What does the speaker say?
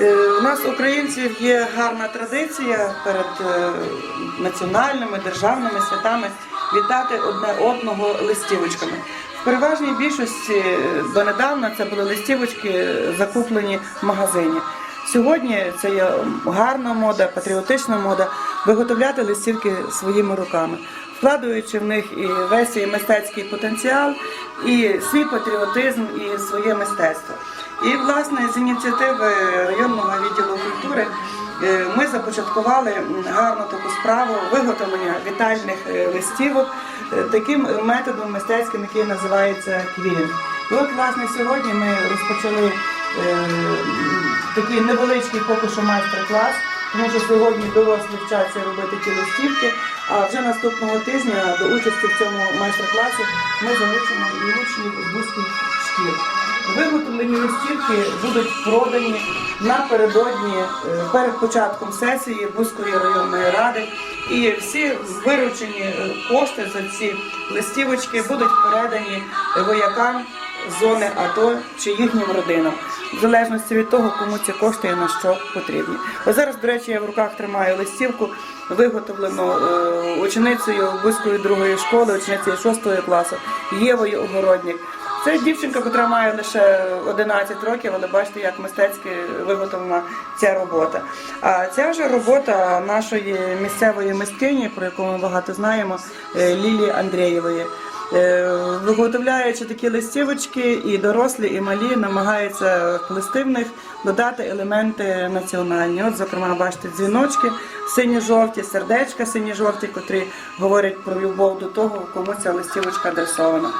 Е, У нас, українців, є гарна традиція перед е, національними державними святами вітати одне одного листівочками. В переважній більшості е, донедавна це були листівочки, закуплені в магазині. Сьогодні це є гарна мода, патріотична мода виготовляти листівки своїми руками, вкладаючи в них і весь свій мистецький потенціал, і свій патріотизм, і своє мистецтво. І власне з ініціативи районного відділу культури е, ми започаткували гарну таку справу виготовлення вітальних е, листівок е, таким методом мистецьким, який називається квілінг. І от власне сьогодні ми розпочали такий невеличкий поки що майстер-клас. Тому що сьогодні дорослі вчаться робити ті листівки, а вже наступного тижня до участі в цьому майстер-класі ми залучимо і учнів бузьких шкіл. Виготовлені листівки будуть продані напередодні е, перед початком сесії Бузької районної ради. І всі виручені е, кошти за ці листівочки будуть передані воякам зони АТО чи їхнім родинам, в залежності від того, кому ці кошти і на що потрібні. Ось зараз, до речі, я в руках тримаю листівку, виготовлену е, ученицею Бузької другої школи, ученицею 6 класу Євою Огородник. Це дівчинка, яка має лише 11 років, але бачите, як мистецьки виготовлена ця робота. А ця вже робота нашої місцевої мисткині, про яку ми багато знаємо, е, Лілії Андрієвої. Е, Виготовляючи такі листівочки, і дорослі, і малі намагаються плести в них додати елементи національні. От, зокрема, бачите, дзвіночки сині-жовті, сердечка сині-жовті, котрі говорять про любов до того, кому ця листівочка адресована.